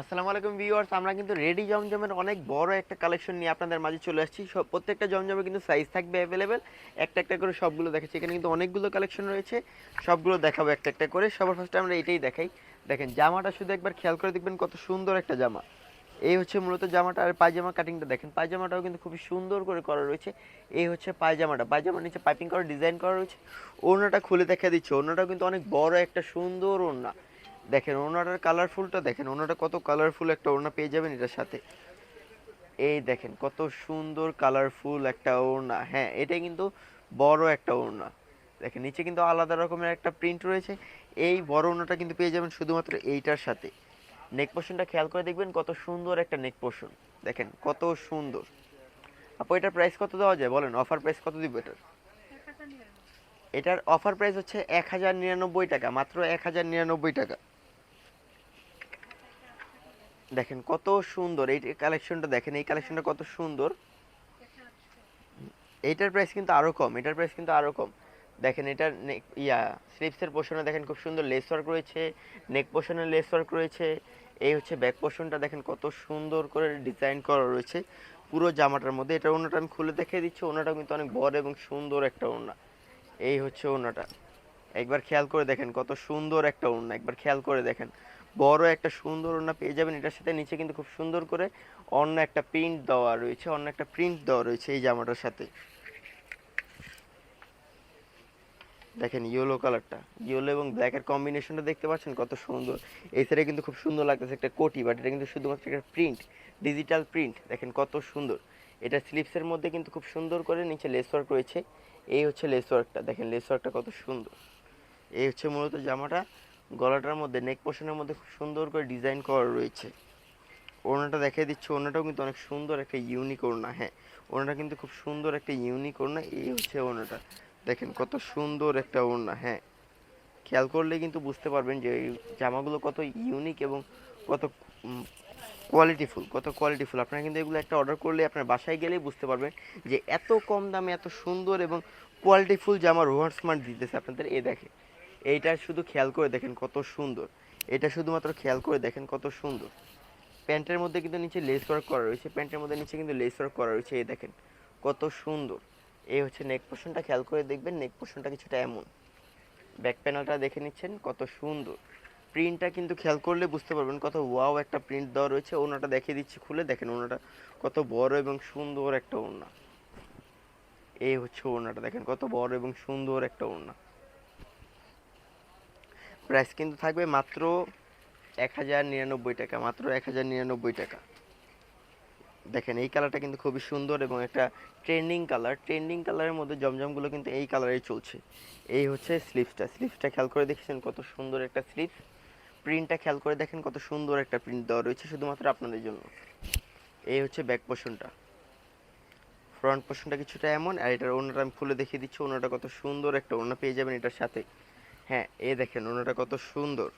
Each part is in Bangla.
আসসালামু আলাইকুম ভিউয়ার্স, আমরা কিন্তু রেডি জমজমের অনেক বড় একটা কালেকশন নিয়ে আপনাদের মাঝে চলে আসছি। সব প্রত্যেকটা জমজমে কিন্তু সাইজ থাকবে অ্যাভেলেবেল একটা একটা করে সবগুলো দেখাচ্ছি। এখানে কিন্তু অনেকগুলো কালেকশন রয়েছে। সবগুলো দেখাবো একটা একটা করে। সবার ফার্স্টে আমরা এটাই দেখাই। দেখেন, জামাটা শুধু একবার খেয়াল করে দেখবেন কত সুন্দর একটা জামা। এই হচ্ছে মূলত জামাটা আর পায়জামা কাটিংটা দেখেন। পায়জামাটাও কিন্তু খুবই সুন্দর করে করা রয়েছে। এই হচ্ছে পায়জামাটা। পায়জামার নিচে পাইপিং করা ডিজাইন করা রয়েছে। ওড়নাটা খুলে দেখা দিচ্ছে। ওড়নাটাও কিন্তু অনেক বড় একটা সুন্দর ওড়না। দেখেন ওনাটার কালারফুলটা দেখেন ওনাটা কত কালারফুল একটা ওড়না পেয়ে যাবেন এটার সাথে। এই দেখেন কত সুন্দর কালারফুল একটা ওড়না। হ্যাঁ এটা কিন্তু বড় একটা ওড়না। দেখেন নিচে কিন্তু আলাদা রকমের একটা প্রিন্ট রয়েছে। এই বড় ওড়নাটা কিন্তু পেয়ে যাবেন শুধুমাত্র এইটার সাথে। নেক পোর্শনটা খেয়াল করে দেখবেন কত সুন্দর একটা নেক পোর্শন দেখেন কত সুন্দর। আপু এটার প্রাইস কত দেওয়া যায়? বলেন অফার প্রাইস কত দিব এটার? এটার অফার প্রাইস হচ্ছে এক হাজার নিরানব্বই টাকা মাত্র এক হাজার নিরানব্বই টাকা। দেখেন কত সুন্দর, এই কালেকশনটা দেখেন, এই কালেকশনটা কত সুন্দর। এইটার প্রাইস কিন্তু আরও কম, এটার প্রাইস কিন্তু আরও কম। দেখেন এটার নেক ইয়া স্লিপসের পোর্শনে দেখেন খুব সুন্দর লেস ওয়ার্ক রয়েছে নেক পোর্শনে লেস ওয়ার্ক রয়েছে। এই হচ্ছে ব্যাক পোর্শনটা দেখেন কত সুন্দর করে ডিজাইন করা রয়েছে। পুরো জামাটার মধ্যে, এটা ওনাটা আমি খুলে দেখিয়ে দিচ্ছি ওনাটা কিন্তু অনেক বড় এবং সুন্দর একটা ওড়না। এই হচ্ছে ওনাটা একবার খেয়াল করে দেখেন কত সুন্দর একটা ওড়না, একবার খেয়াল করে দেখেন। বড় একটা সুন্দর ওড়না পেয়ে যাবেন। এটার সাথে নিচে কিন্তু খুব সুন্দর করে অন্য একটা প্রিন্ট দেওয়া রয়েছে, অন্য একটা প্রিন্ট দেওয়া রয়েছে এই জামাটার সাথে। দেখেন ইয়েলো কালারটা ইয়েলো এবং ব্ল্যাকের কম্বিনেশনটা দেখতে পাচ্ছেন কত সুন্দর। এই সাইডে কিন্তু খুব সুন্দর লাগতেছে একটা কোটি বাট এটা কিন্তু শুধুমাত্র একটা প্রিন্ট ডিজিটাল প্রিন্ট দেখেন কত সুন্দর। এটা স্লিপসের মধ্যে কিন্তু খুব সুন্দর করে নিচে লেস ওয়ার্ক রয়েছে। এই হচ্ছে লেস ওয়ার্কটা দেখেন লেস ওয়ার্কটা কত সুন্দর। এই হচ্ছে মূলত জামাটা। গলাটার মধ্যে নেক পোর্শনের মধ্যে খুব সুন্দর করে ডিজাইন করা রয়েছে। ওড়নাটা দেখিয়ে দিচ্ছে, ওড়নাটাও কিন্তু অনেক সুন্দর একটা ইউনিক ওড়না হ্যাঁ। ওড়নাটা কিন্তু খুব সুন্দর একটা ইউনিক ওড়না, এই হচ্ছে ওড়নাটা। দেখেন কত সুন্দর একটা ওড়না হ্যাঁ। খেয়াল করলে কিন্তু বুঝতে পারবেন যে জামাগুলো কত ইউনিক এবং কত কোয়ালিটিফুল কত কোয়ালিটিফুল আপনারা কিন্তু এগুলো একটা অর্ডার করলে আপনার বাসায় গেলেই বুঝতে পারবেন যে এত কম দামে এত সুন্দর এবং কোয়ালিটিফুল জামা রোহার স্মার্ট দিতেছে আপনাদের, এ দেখে এইটা শুধু খেয়াল করে দেখেন কত সুন্দর। এটা শুধুমাত্র খেয়াল করে দেখেন কত সুন্দর। প্যান্টের মধ্যে কিন্তু নিচে লেস ওয়ার্ক করা রয়েছে, প্যান্টের মধ্যে নিচে কিন্তু লেস ওয়ার্ক করা রয়েছে, এই দেখেন কত সুন্দর। এই হচ্ছে নেক পোর্শনটা খেয়াল করে দেখবেন নেক পোর্শনটা কিছুটা এমন। ব্যাক প্যানেলটা দেখে নিচ্ছেন, কত সুন্দর। প্রিন্টটা কিন্তু খেয়াল করলে বুঝতে পারবেন কত ওয়াও একটা প্রিন্ট দেওয়া রয়েছে। ওনাটা দেখিয়ে দিচ্ছি খুলে, দেখেন ওনাটা কত বড় এবং সুন্দর একটা ওড়না। এই হচ্ছে ওড়নাটা, দেখেন কত বড় এবং সুন্দর একটা ওড়না। প্রাইস কিন্তু থাকবে মাত্র এক হাজার নিরানব্বই টাকা, মাত্র এক হাজার নিরানব্বই টাকা। দেখেন, এই কালারটা কিন্তু খুবই সুন্দর এবং একটা ট্রেন্ডিং কালার ট্রেন্ডিং কালারের মধ্যে জমজমগুলো কিন্তু এই কালারেই চলছে। এই হচ্ছে স্লিপসটা স্লিপসটা খেয়াল করে দেখেছেন কত সুন্দর একটা স্লিপস প্রিন্টটা খেয়াল করে দেখেন কত সুন্দর একটা প্রিন্ট দেওয়া রয়েছে শুধুমাত্র আপনাদের জন্য। এই হচ্ছে ব্যাক পোর্শনটা ফ্রন্ট পোর্শনটা কিছুটা এমন, আর এটার ওনাটা আমি খুলে দেখিয়ে দিচ্ছি। ওনাটা কত সুন্দর একটা ওনা পেয়ে যাবেন এটার সাথে। হ্যাঁ এই দেখেন ওনাটা কত সুন্দর।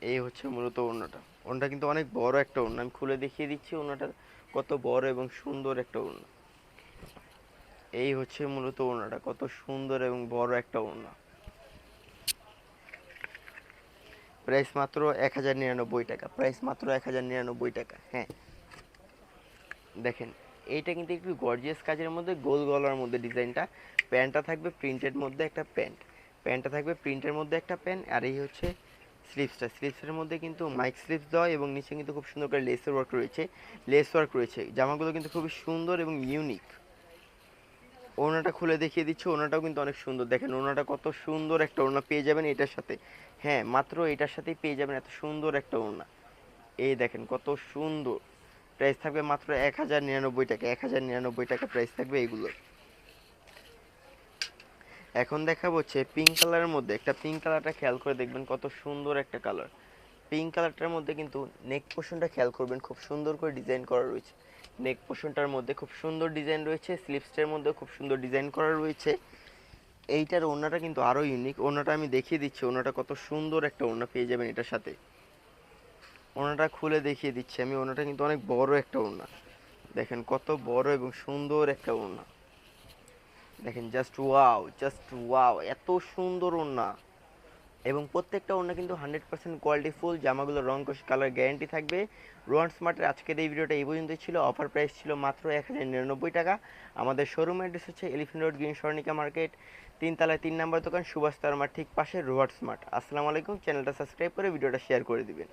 এই হচ্ছে মূলত ওড়নাটা। ওড়নাটা কিন্তু অনেক বড় একটা ওড়না। আমি খুলে দেখিয়ে দিচ্ছি ওড়নাটা কত বড় এবং সুন্দর একটা ওড়না। এই হচ্ছে মূলত ওড়নাটা, কত সুন্দর এবং বড় একটা ওড়না। প্রাইস মাত্র এক হাজার নিরানব্বই টাকা। প্রাইস মাত্র এক হাজার নিরানব্বই টাকা। হ্যাঁ। দেখেন এইটা কিন্তু একটু গর্জিয়াস কাজের মধ্যে, গোল গলার মধ্যে ডিজাইনটা। প্যান্টটা থাকবে প্রিন্টের মধ্যে একটা প্যান্ট। প্যান্টটা থাকবে প্রিন্টের মধ্যে একটা প্যান্ট, আর এই হচ্ছে স্লিপসটা। স্লিপসের মধ্যে কিন্তু মাইক স্লিপস দেওয়া এবং নিচে কিন্তু খুব সুন্দর করে লেসের ওয়ার্ক রয়েছে। লেস ওয়ার্ক রয়েছে। জামাগুলো কিন্তু খুবই সুন্দর এবং ইউনিক ওনাটা খুলে দেখিয়ে দিচ্ছে। ওনাটাও কিন্তু অনেক সুন্দর। দেখেন ওনাটা কত সুন্দর একটা ওনা পেয়ে যাবেন এটার সাথে। হ্যাঁ মাত্র এটার সাথেই পেয়ে যাবেন এত সুন্দর একটা ওনা এই দেখেন, কত সুন্দর। প্রাইস থাকবে মাত্র এক হাজার নিরানব্বই টাকা, এক হাজার নিরানব্বই টাকা প্রাইস থাকবে এইগুলোর এখন দেখাবো হচ্ছে পিঙ্ক কালারের মধ্যে, একটা পিঙ্ক কালারটা খেয়াল করে দেখবেন কত সুন্দর একটা কালার পিঙ্ক কালারটার মধ্যে কিন্তু নেক পোর্শনটা খেয়াল করবেন, খুব সুন্দর করে ডিজাইন করা রয়েছে। নেক পোর্শনটার মধ্যে খুব সুন্দর ডিজাইন রয়েছে স্লিপসটার মধ্যে খুব সুন্দর ডিজাইন করা রয়েছে। এইটার ওড়নাটা কিন্তু আরও ইউনিক ওড়নাটা আমি দেখিয়ে দিচ্ছি ওনাটা কত সুন্দর একটা ওড়না পেয়ে যাবেন এটার সাথে। ওড়নাটা খুলে দেখিয়ে দিচ্ছি। আমি ওড়নাটা কিন্তু অনেক বড় একটা ওড়না। দেখেন কত বড় এবং সুন্দর একটা ওড়না। দেখেন জাস্ট ওয়াও জাস্ট ওয়াও এত সুন্দর ওড়না। এবং প্রত্যেকটা ওড়না কিন্তু হান্ড্রেড পার্সেন্ট কোয়ালিটি ফুল জামাগুলো রং কোশ কালার গ্যারেন্টি থাকবে। রোয়ান স্মার্টের আজকের এই ভিডিওটা এই পর্যন্তই ছিল। অফার প্রাইস ছিল মাত্র এক হাজার নিরানব্বই টাকা। আমাদের শোরুম অ্যাড্রেস হচ্ছে Elephant Road green Swarnika market তিনতলায় তিন নম্বর দোকান, সুভাষ তারমার ঠিক পাশে রোয়ার্ড স্মার্ট আসসালামু আলাইকুম। চ্যানেলটা সাবস্ক্রাইব করে ভিডিওটা শেয়ার করে দিবেন।